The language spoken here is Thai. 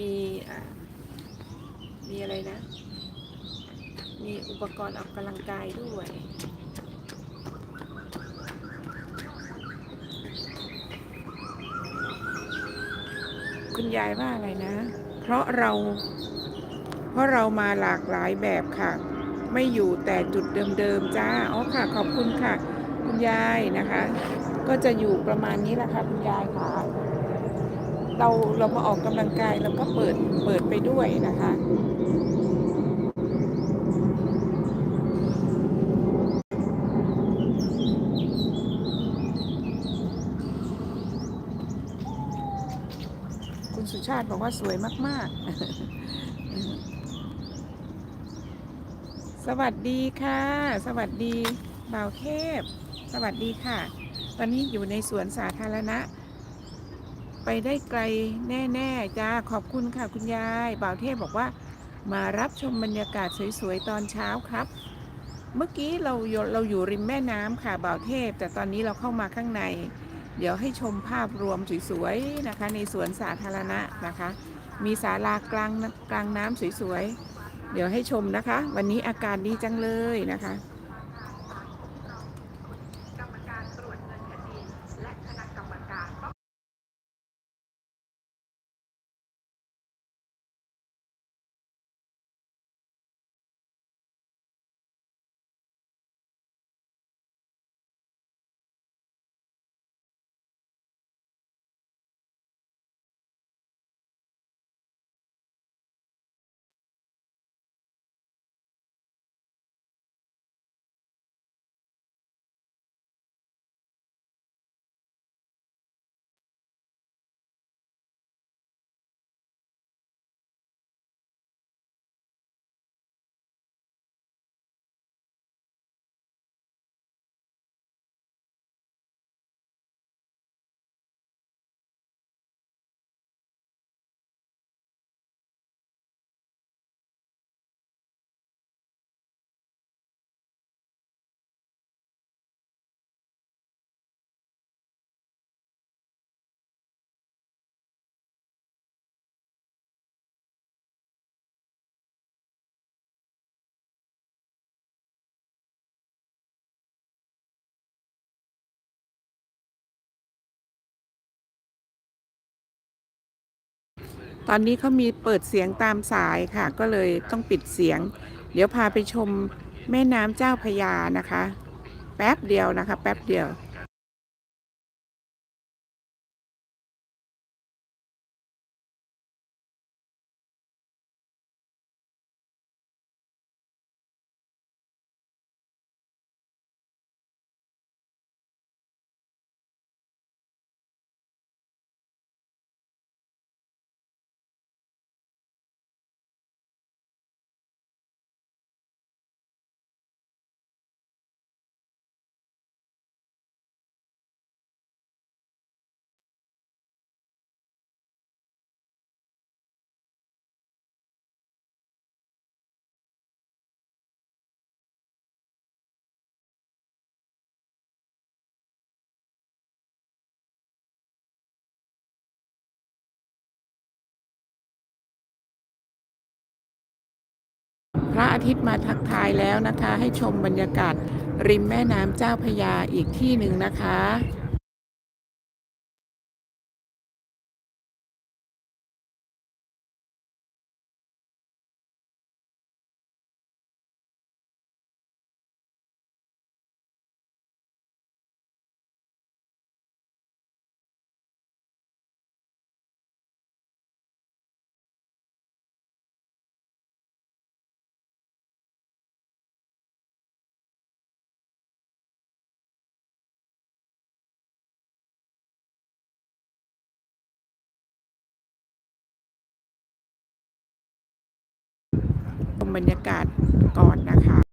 มีอ่ามีอะไรนะ มีอุปกรณ์ออกกำลังกายด้วย คุณยายว่าอะไรนะ เพราะเรา เพราะเรามาหลากหลายแบบค่ะ ไม่อยู่แต่จุดเดิมๆจ้า อ๋อค่ะ ขอบคุณค่ะ คุณยายนะคะ ก็จะอยู่ประมาณนี้แหละค่ะ คุณยายค่ะ เราเรามาออกกำลังกายเราก็เปิดเปิดไปด้วยนะคะคุณสุชาติบอกว่าสวยมาก ๆ สวัสดีค่ะ สวัสดีบ่าวเทพ สวัสดีค่ะ ตอนนี้อยู่ในสวนสาธารณะ ไปได้ไกลแน่ๆจ้าขอบคุณค่ะคุณยายบ่าวเทพบอกว่า มารับชมบรรยากาศสวยๆตอนเช้าครับ เมื่อกี้เราเราอยู่ริมแม่น้ำค่ะบ่าวเทพ แต่ตอนนี้เราเข้ามาข้างใน เดี๋ยวให้ชมภาพรวมสวยๆนะคะ ในสวนสาธารณะนะคะ มีศาลากลางกลางน้ำสวยๆเดี๋ยวให้ชมนะคะ วันนี้อากาศดีจังเลยนะคะ ตอนนี้เขามีเปิดเสียงตามสายค่ะ ก็เลยต้องปิดเสียง เดี๋ยวพาไปชมแม่น้ำเจ้าพยานะคะ แป๊บเดียวนะคะ แป๊บเดียว ระอาทิตย์มาทักทายแล้วนะคะ ให้ชมบรรยากาศริมแม่น้ำเจ้าพยาอีกที่หนึ่งนะคะ มบรรยากาศก่อนนะคะ